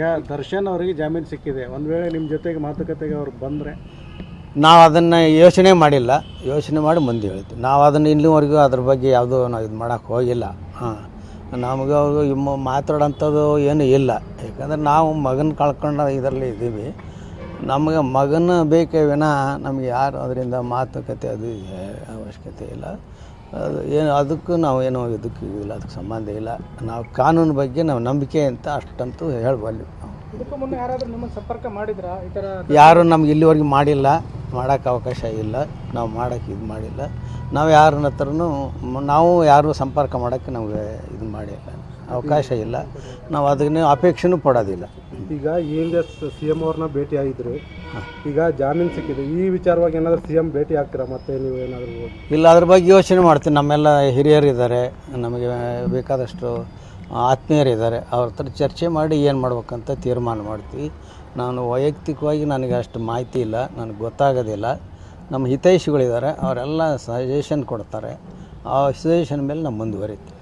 ಈಗ ದರ್ಶನ್ ಅವರಿಗೆ ಜಾಮೀನು ಸಿಕ್ಕಿದೆ. ಒಂದು ವೇಳೆ ನಿಮ್ಮ ಜೊತೆಗೆ ಮಾತುಕತೆಗೆ ಅವ್ರು ಬಂದರೆ? ನಾವು ಅದನ್ನು ಯೋಚನೆ ಮಾಡಿಲ್ಲ. ಯೋಚನೆ ಮಾಡಿ ಮುಂದೆ ಹೇಳ್ತೀವಿ ನಾವು ಅದನ್ನು ಇಲ್ಲಿವರೆಗೂ ಅದ್ರ ಬಗ್ಗೆ ಯಾವುದೂ ನಾವು ಇದು ಮಾಡೋಕ್ಕೆ ಹೋಗಿಲ್ಲ. ಹಾಂ. ನಮಗೆ ಅವರು ಇಮ್ಮ ಮಾತಾಡೋಂಥದ್ದು ಏನು ಇಲ್ಲ. ಯಾಕಂದ್ರೆ ನಾವು ಮಗನ ಕಳ್ಕೊಂಡು ಇದರಲ್ಲಿ ಇದ್ದೀವಿ. ನಮಗೆ ಮಗನ ಬೇಕೇ ವಿನಃ ನಮಗೆ ಯಾರು ಅದರಿಂದ ಮಾತುಕತೆ ಅದು ಅವಶ್ಯಕತೆ ಇಲ್ಲ. ಅದು ಏನು ಅದಕ್ಕೂ ನಾವು ಏನೋ ಇದಕ್ಕೆ ಇಲ್ಲ ಅದಕ್ಕೆ ಸಂಬಂಧ ಇಲ್ಲ. ನಾವು ಕಾನೂನು ಬಗ್ಗೆ ನಾವು ನಂಬಿಕೆ ಅಂತ ಅಷ್ಟಂತೂ ಹೇಳ್ಬಲ್ಲಿ ಯಾರು ನಮ್ಗೆ ಇಲ್ಲಿವರೆಗೆ ಮಾಡಿಲ್ಲ ಮಾಡೋಕ್ಕೆ ಅವಕಾಶ ಇಲ್ಲ ನಾವು ಮಾಡೋಕ್ಕೆ ಇದು ಮಾಡಿಲ್ಲ. ನಾವು ಯಾರನ್ನ ಹತ್ರನೂ ನಾವು ಯಾರು ಸಂಪರ್ಕ ಮಾಡೋಕ್ಕೆ ನಮಗೆ ಇದು ಮಾಡಿಲ್ಲ ಅವಕಾಶ ಇಲ್ಲ. ನಾವು ಅದನ್ನೇ ಅಪೇಕ್ಷೆನೂ ಪಡೋದಿಲ್ಲ. ಈಗ ಹಿಂದೆ ಸಿ ಎಂ ಅವ್ರನ್ನ ಭೇಟಿ ಆಗಿದ್ರಿ ಈಗ ಜಾಮೀನು ಸಿಕ್ಕಿದೆ. ಈ ವಿಚಾರವಾಗಿ ಏನಾದರೂ ಸಿ ಎಂ ಭೇಟಿ ಆಗ್ತೀರಾ ಮತ್ತೆ ನೀವು ಏನಾದರೂ? ಇಲ್ಲ ಅದ್ರ ಬಗ್ಗೆ ಯೋಚನೆ ಮಾಡ್ತೀನಿ. ನಮ್ಮೆಲ್ಲ ಹಿರಿಯರು ಇದ್ದಾರೆ ನಮಗೆ ಬೇಕಾದಷ್ಟು ಆತ್ಮೀಯರಿದ್ದಾರೆ. ಅವ್ರ ಹತ್ರ ಚರ್ಚೆ ಮಾಡಿ ಏನು ಮಾಡ್ಬೇಕಂತ ತೀರ್ಮಾನ ಮಾಡ್ತೀವಿ. ನಾನು ವೈಯಕ್ತಿಕವಾಗಿ ನನಗೆ ಅಷ್ಟು ಮಾಹಿತಿ ಇಲ್ಲ. ನನಗೆ ಗೊತ್ತಾಗೋದಿಲ್ಲ. ನಮ್ಮ ಹಿತೈಷಿಗಳಿದ್ದಾರೆ. ಅವರೆಲ್ಲ ಸಜೆಷನ್ ಕೊಡ್ತಾರೆ. ಆ ಸಜೆಷನ್ ಮೇಲೆ ನಾವು ಮುಂದುವರಿತೀವಿ.